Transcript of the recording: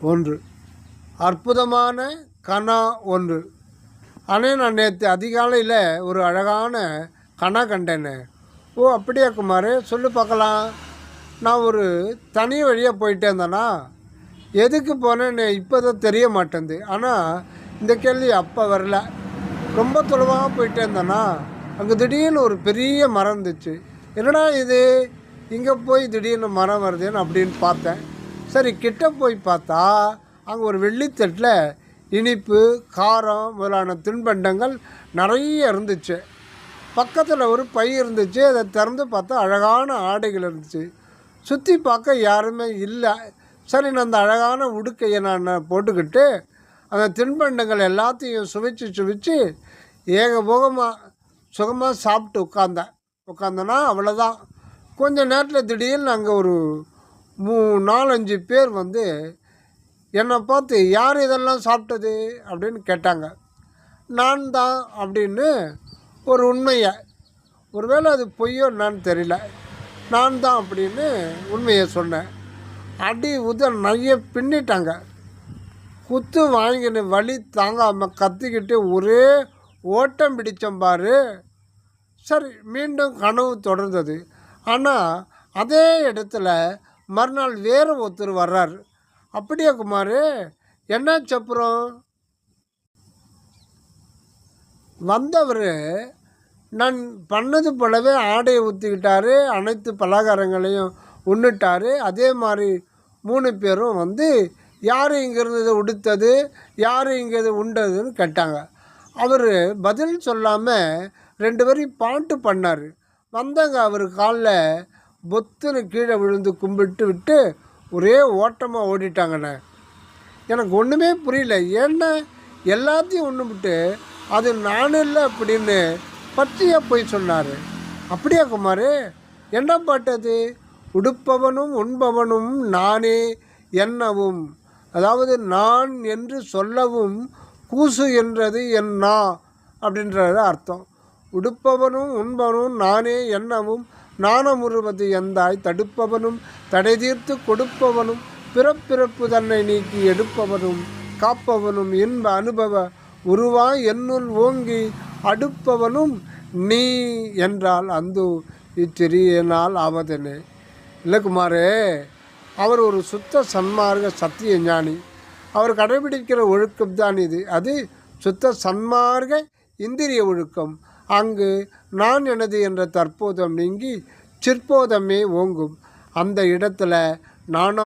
ஒன்று. அற்புதமான கணா ஒன்று. ஆனால் நான் நேற்று அதிகாலையில் ஒரு அழகான கணா கண்டேனே. ஓ அப்படியா குமார் சொல்லு பார்க்கலாம். நான் ஒரு தனி வழியாக போயிட்டே இருந்தேனா? எதுக்கு போனேன்னு இப்போ தான் தெரிய மாட்டேங்குது. ஆனால் இந்த கேள்வி அப்போ வரல. ரொம்ப தொலைவாக போயிட்டே இருந்தேனா? அங்கே திடீர்னு ஒரு பெரிய மரம் இருந்துச்சு. என்னடா இது? இங்கே போய் திடீர்னு மரம் வருதுன்னு அப்படின்னு பார்த்தேன். சரி கிட்ட போய் பார்த்தா அங்கே ஒரு வெள்ளித்தட்டில் இனிப்பு காரம் முதலான தின்பண்டங்கள் நிறைய இருந்துச்சு. பக்கத்தில் ஒரு பை இருந்துச்சு. அதை திறந்து பார்த்தா அழகான ஆடைகள் இருந்துச்சு. சுற்றி பார்க்க யாருமே இல்லை. சரி நான் அந்த அழகான உடுக்கையை நான் போட்டுக்கிட்டு அந்த தின்பண்டங்கள் எல்லாத்தையும் சுவைச்சு சுவைச்சு ஏகபோகமாக சுகமாக சாப்பிட்டு உட்காந்தேன் உட்காந்தேன்னா அவ்வளோதான் கொஞ்சம் நேரத்தில் திடீர்னு அங்கே ஒரு மூ நாலஞ்சு பேர் வந்து என்னை பார்த்து யார் இதெல்லாம் சாப்பிட்டது? அப்படின்னு கேட்டாங்க. நான் தான் அப்படின்னு ஒரு உண்மையை ஒருவேளை அது பொய்யோ என்னான்னு தெரியல. நான் தான் அப்படின்னு உண்மையை சொன்னேன். அடி உத நைய பின்னிட்டாங்க. குத்து வாங்கின வழி தாங்காமல் கத்திக்கிட்டு ஒரே ஓட்டம் பிடித்தோம் பாரு. சரி மீண்டும் கனவு தொடர்ந்தது. ஆனால் அதே இடத்துல மறுநாள் வேறு ஒருத்தர் வர்றார். அப்படியே குமார் என்னாச்சு அப்புறம்? வந்தவர் நான் பண்ணது போலவே ஆடையை ஊற்றிக்கிட்டாரு அனைத்து பலகாரங்களையும் உண்ணுட்டார். அதே மாதிரி மூணு பேரும் வந்து யார் இங்கேருந்து இதை உடுத்தது யார் இங்கே உண்டதுன்னு கேட்டாங்க. அவர் பதில் சொல்லாமல் ரெண்டு பேரையும் பாட்டு பண்ணார். வந்தவங்க அவர் காலில் பொத்துன்னு கீழே விழுந்து கும்பிட்டு விட்டு ஒரே ஓட்டமாக ஓடிட்டாங்கண்ணே. எனக்கு ஒன்றுமே புரியல. ஏன்னா எல்லாத்தையும் ஒன்று விட்டு அது நானும் இல்லை அப்படின்னு பச்சையாக போய் சொன்னார். அப்படியா குமார் என்ன பாட்டு அது? உடுப்பவனும் உண்பவனும் நானே என்னவும் அதாவது நான் என்று சொல்லவும் கூசு என்றது என் நா அப்படின்றது அர்த்தம். உடுப்பவனும் உண்பவனும் நானே என்னவும் நாணமுறுவது எந்தாய் தடுப்பவனும் தடை தீர்த்து கொடுப்பவனும் பிறப்பிறப்பு தன்னை நீக்கி எடுப்பவனும் காப்பவனும் இன்ப அனுபவ உருவாய் என்னுள் ஓங்கி அடுப்பவனும் நீ என்றால் அந்து இச்சிறியனால் ஆவதனே ஆவதெனே. இல்லை குமாரே அவர் ஒரு சுத்த சன்மார்க்க சத்திய ஞானி. அவர் கடைபிடிக்கிற ஒழுக்கம் தான் இது. அது சுத்த சன்மார்க்க இந்திரிய ஒழுக்கம். அங்கு நான் எனது என்ற தற்போதம் நீங்கி சிற்போதமே ஓங்கும். அந்த இடத்துல நானும்